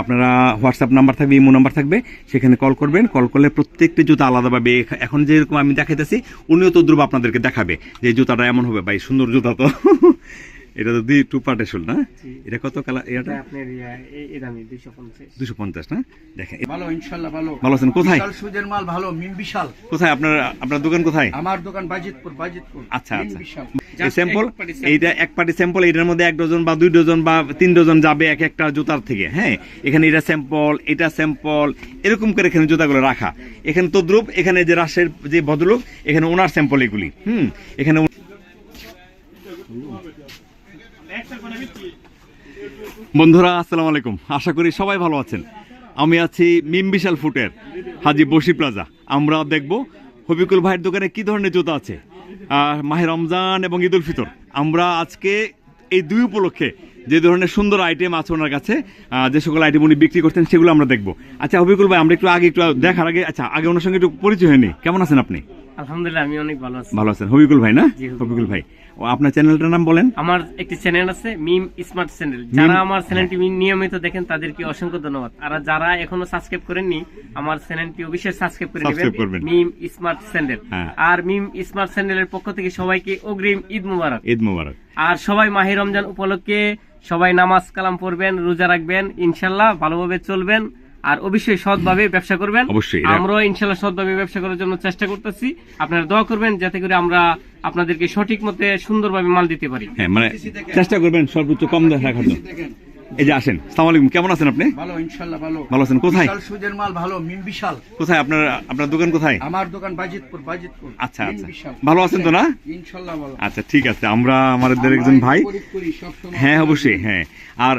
আপনারা WhatsApp number থাকবে imo number থাকবে, সেখানে কল করবেন। কল করলে প্রত্যেকটি জুতা আলাদাভাবে এখন যেরকম আমি দেখাইতেছি, উনিও তো দ্রুব আপনাদেরকে দেখাবে যে জুতাটা এমন হবে। ভাই, সুন্দর জুতা তো। এটা তো দুই টু পার্টের শোল না? এটা কত কালার? এটা আপনার এই- দামি দুইশো পঞ্চাশ। দুশো পঞ্চাশ না? দেখেন। ভালো ইনশাল্লাহ ভালো। ভালো আছেন? কোথায়? বিশাল সুদের মাল ভালো মিম বিশাল। কোথায়? আপনার আপনার দোকান কোথায়? আমার দোকান বাজিতপুর বাজিতপুর। আচ্ছা আচ্ছা। এই স্যাম্পল এক এইটা এক পার্টি স্যাম্পল এটার মধ্যে এক ডজন বা দুই ডজন বা তিন ডজন যাবে এক একটা জুতার থেকে হ্যাঁ? এখানে এটা স্যাম্পল এটা স্যাম্পল এরকম করে এখানে জুতাগুলো রাখা। এখানে তদ্রুপ এখানে যে রাশের যে ভদ্রলোক এখানে ওনার স্যাম্পল এগুলি হুম? এখানে বন্ধুরা, আসসালামু আলাইকুম। আশা করি সবাই ভালো আছেন। আমি আছি মিম বিশাল ফুটের, হাজি বসি প্লাজা। আমরা দেখব হবিকুল ভাইয়ের দোকানে কি ধরনের জুতা আছে মাহে রমজান এবং ঈদ উল ফিতর। আমরা আজকে এই দুই উপলক্ষে যে ধরনের সুন্দর আইটেম আছে ওনার কাছে যে সকল আইটেম উনি বিক্রি করতেন, সেগুলো আমরা দেখব। আচ্ছা হবিকুল ভাই, আমরা একটু আগে, একটু দেখার আগে আচ্ছা আগে ওনার সঙ্গে একটু পরিচয় হয়নি। কেমন আছেন আপনি? আলহামদুলিল্লাহ আমি অনেক ভালো আছি। ভালো আছেন। হবিকুল ভাই না? হবিকুল ভাই ও আপনার চ্যানেলটার নাম বলেন? আমার একটি চ্যানেল আছে মিম স্মার্ট চ্যানেল যারা আমার চ্যানেলটি নিয়মিত দেখেন তাদেরকে অসংখ্য ধন্যবাদ। আর যারা এখনও সাবস্ক্রাইব করেননি আমার চ্যানেলটি অবশ্যই সাবস্ক্রাইব করে নেবেন। Mim smart channel. আর মিম স্মার্ট চ্যানেলের পক্ষ থেকে সবাইকে অগ্রিম ঈদ মুবারক। ঈদ মোবারক। আর সবাই মাহি রমজান উপলক্ষে সবাই নামাজ কালাম পড়বেন রোজা রাখবেন ইনশাল্লাহ ভালোভাবে চলবেন। আর অবশ্যই সৎভাবে ব্যবসা করবেন। অবশ্যই, আমরাও ইনশাল্লাহ সৎভাবে ব্যবসা করার জন্য চেষ্টা করতেছি। আপনারা দোয়া করবেন যাতে করে আমরা আপনাদেরকে সঠিক মতে সুন্দরভাবে মাল দিতে পারি। হ্যাঁ মানে চেষ্টা করবেন সর্বোচ্চ কম দামে রাখার জন্য। এই যে আসেন সালাম আলাইকুম। কেমন আছেন আপনি? ভালো ইনশাল্লাহ ভালো। ভালো আছেন। কোথায়? বিশাল সুদের মাল ভালো মিম বিশাল। কোথায় আপনার আপনার দোকান কোথায়? আমার দোকান বাজিতপুর বাজিতপুর। আচ্ছা, আচ্ছা। ভালো আছেন তো না? ইনশাল্লাহ ভালো। আচ্ছা ঠিক আছে। আমরা আমাদের একজন ভাই। হ্যাঁ অবশ্যই হ্যাঁ। আর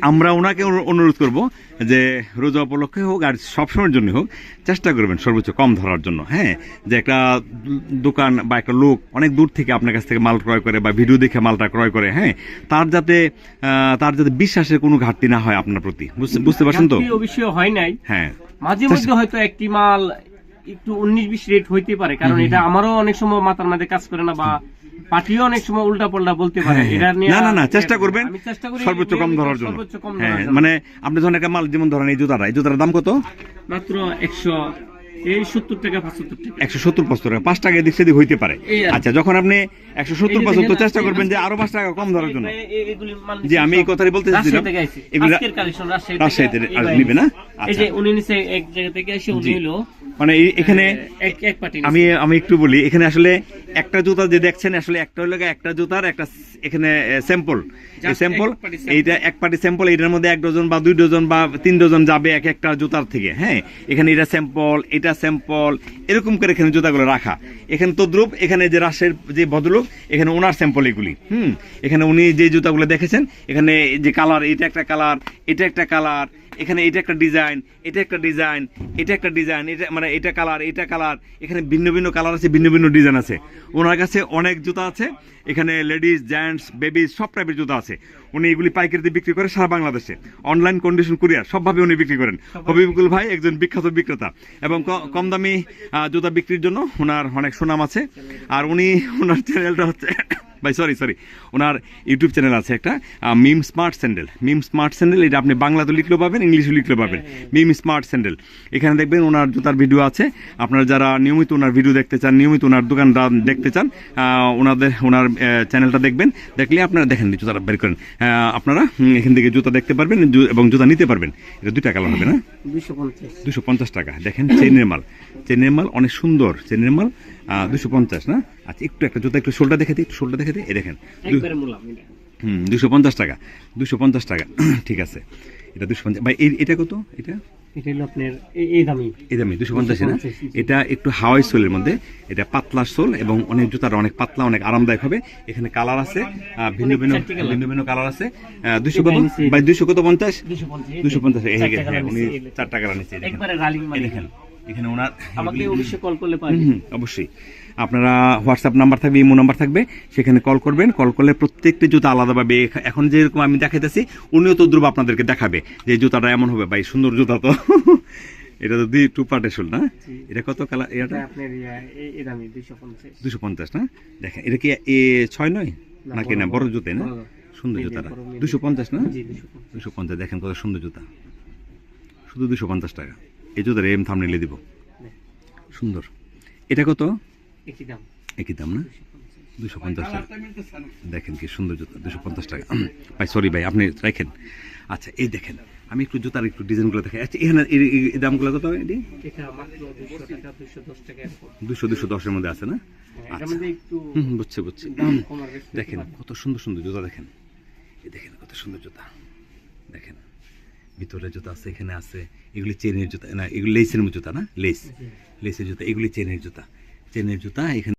আমরা ওনাকে অনুরোধ করব যে রোজা উপলক্ষে হোক আর সবসময়ের জন্য হোক চেষ্টা করবেন সর্বোচ্চ কম ধরার জন্য হ্যাঁ? যে একটা দোকান বা একটা লোক অনেক দূর থেকে আপনার কাছ থেকে মাল ক্রয় করে বা ভিডিও দেখে মালটা ক্রয় করে হ্যাঁ? তার যাতে আহ, তার যাতে বিশ্বাসের কোনো ঘাটতি না হয় আপনার প্রতি? বুঝতে- পারছেন তো? অবশ্যই হয় নাই। হ্যাঁ। মাঝে মধ্যে হয়তো একটি মাল একটু উনিশ বিশ রেট হইতে পারে কারণ এটা আমারও অনেক সময় মাথার মধ্যে কাজ করে না বা পার্টিও অনেক সময় উল্টা পাল্টা বলতে পারে। এটা নিয়ে না না না চেষ্টা করবেন। চেষ্টা করি সর্বোচ্চ কম ধরার জন্য। সর্বোচ্চ কম ধরার জন্য। মানে আপনি যখন একটা মাল যেমন ধরেন এই জুতাটা এই জুতার দাম কত? মাত্র একশো এই সত্তর টাকা পঁচাত্তর টাকা একশো সত্তর পঁচাত্তর টাকা পাঁচ টাকা এদিক সেদিক হইতে পারে। আচ্ছা যখন আপনি একশো সত্তর পঁচাত্তর চেষ্টা করবেন যে আরও পাঁচ টাকা কম ধরার জন্য জি, আমি এই কথাই বলতে চাচ্ছিলাম। এগুলা-। নিবে না? এই আচ্ছা। যে উনি নিচে এক জায়গা থেকে এসে উনি হলো মানে এখানে এক পার্টি আমি আমি একটু বলি এখানে আসলে একটা জুতা যে দেখছেন আসলে একটা হলো একটা জুতার একটা এখানে স্যাম্পল এই স্যাম্পল। এইটা এক পার্টি স্যাম্পল এটার মধ্যে এক ডজন বা দুই ডজন বা তিন ডজন যাবে এক একটা জুতার থেকে হ্যাঁ? এখানে এটা স্যাম্পল এটা স্যাম্পল এরকম করে এখানে জুতাগুলো রাখা। এখানে তদ্রুপ এখানে যে রাশের যে ভদ্রলোক এখানে ওনার স্যাম্পল এগুলি হুম? এখানে উনি যে জুতাগুলো দেখেছেন এখানে যে কালার এটা একটা কালার এটা একটা কালার এখানে এটা একটা ডিজাইন এটা একটা ডিজাইন এটা একটা ডিজাইন এটা মানে এটা কালার এটা কালার এখানে ভিন্ন ভিন্ন কালার আছে ভিন্ন ভিন্ন ডিজাইন আছে। ওনার কাছে অনেক জুতা আছে। এখানে লেডিস জেন্টস বেবিজ সব টাইপের জুতা আছে। উনি এগুলি পাইকারিতে বিক্রি করে সারা বাংলাদেশে। অনলাইন কন্ডিশন কুরিয়ার সবভাবে উনি বিক্রি করেন। হবিবুল ভাই একজন বিখ্যাত বিক্রেতা। এবং কম দামি জুতা বিক্রির জন্য ওনার অনেক সুনাম আছে। আর উনি ওনার চ্যানেলটা হচ্ছে ভাই সরি সরি ওনার ইউটিউব চ্যানেল আছে একটা Mim smart channel Mim smart channel এটা আপনি বাংলাতে লিখলেও পাবেন ইংলিশে লিখলেও পাবেন। মিম স্মার্ট স্যান্ডেল এখানে দেখবেন ওনার জুতার ভিডিও আছে। আপনারা যারা নিয়মিত ওনার ভিডিও দেখতে চান নিয়মিত ওনার দোকান দেখতে চান ওনাদের ওনার চ্যানেলটা দেখবেন। দেখলে আপনারা দেখেন জুতাটা বের করেন। আপনারা এখান থেকে জুতা দেখতে পারবেন এবং জুতা নিতে পারবেন। এটা দুইটা কালার হবে না? দুশো পঞ্চাশ। টাকা। দেখেন চেনের মাল। চেনের মাল অনেক সুন্দর। চেনের মাল দুশো পঞ্চাশ না? আচ্ছা একটু একটা জুতা একটু শোলটা দেখে দিই একটু শোলটা দেখে দিই এই দেখেন। দু- একবারে মূলাম এটা হুম দুশো পঞ্চাশ টাকা দুশো পঞ্চাশ টাকা ঠিক আছে। এটা দুশো পঞ্চাশ ভাই এটা কত এটা? এটা হলো আপনার এই- এই দামি। এই দামি দুশো পঞ্চাশ না? 250 এটা একটু হাওয়াই সোলের মধ্যে এটা পাতলা সোল এবং অনেক জুতার অনেক পাতলা অনেক আরামদায়ক হবে। এখানে কালার আছে ভিন্ন ভিন্ন ভিন্ন ভিন্ন কালার আছে। দুশো কত? ভাই দুশো কত পঞ্চাশ? দুইশো পঞ্চাশ দুশো পঞ্চাশ চারটা হ্যাঁ, উনি চার টাকা নিচ্ছে দেখেন। এখানে ওনার আমাকে অবশ্যই কল করলে হুম, অবশ্যই। আপনারা হোয়াটসঅ্যাপ নাম্বার থাকবে ইমো নাম্বার থাকবে সেখানে কল করবেন। কল করলে প্রত্যেকটি জুতা আলাদাভাবে এখ- এখন যেরকম আমি দেখাইতেছি উনিও তো দ্রুব আপনাদেরকে দেখাবে যে জুতাটা এমন হবে। ভাই সুন্দর জুতা তো। এটা তো দুই টু পার্টের শোল না এটা কত কালার? এটা আপনার এই- এই দামি দুইশো পঞ্চাশ। দুশো পঞ্চাশ না? দেখেন এটা কি এ ছয় নয়? নাকি না বড়। জুতাই না? সুন্দর জুতাটা। দুশো পঞ্চাশ না? দুশো পঞ্চাশ। দেখেন কত সুন্দর জুতা। শুধু দুশো পঞ্চাশ টাকা। এই জুতার এম থামনেলে দিব। সুন্দর। এটা কত? একই দাম। একই দাম না? দুশো পঞ্চাশ টাকা। দেখেন কি সুন্দর জুতা দুশো পঞ্চাশ টাকা। ভাই সরি ভাই আপনি রাখেন। আচ্ছা এই দেখেন আমি একটু জুতার একটু ডিজাইনগুলো দেখে আচ্ছা এখানে এই- দামগুলো কত এটি? দুশো দুশো দশের মধ্যে আছে না? এটার মধ্যে হুম বুঝছি বুঝছি। দেখেন কত সুন্দর সুন্দর জুতা দেখেন। এই দেখেন কত সুন্দর জুতা। দেখেন। ভিতরে জুতা আছে এখানে আছে। এগুলি চেনের জুতা না এগুলি লেসের জুতা না? লেস লেসের জুতা এগুলি চেনের জুতা। চেনের জুতা এখানে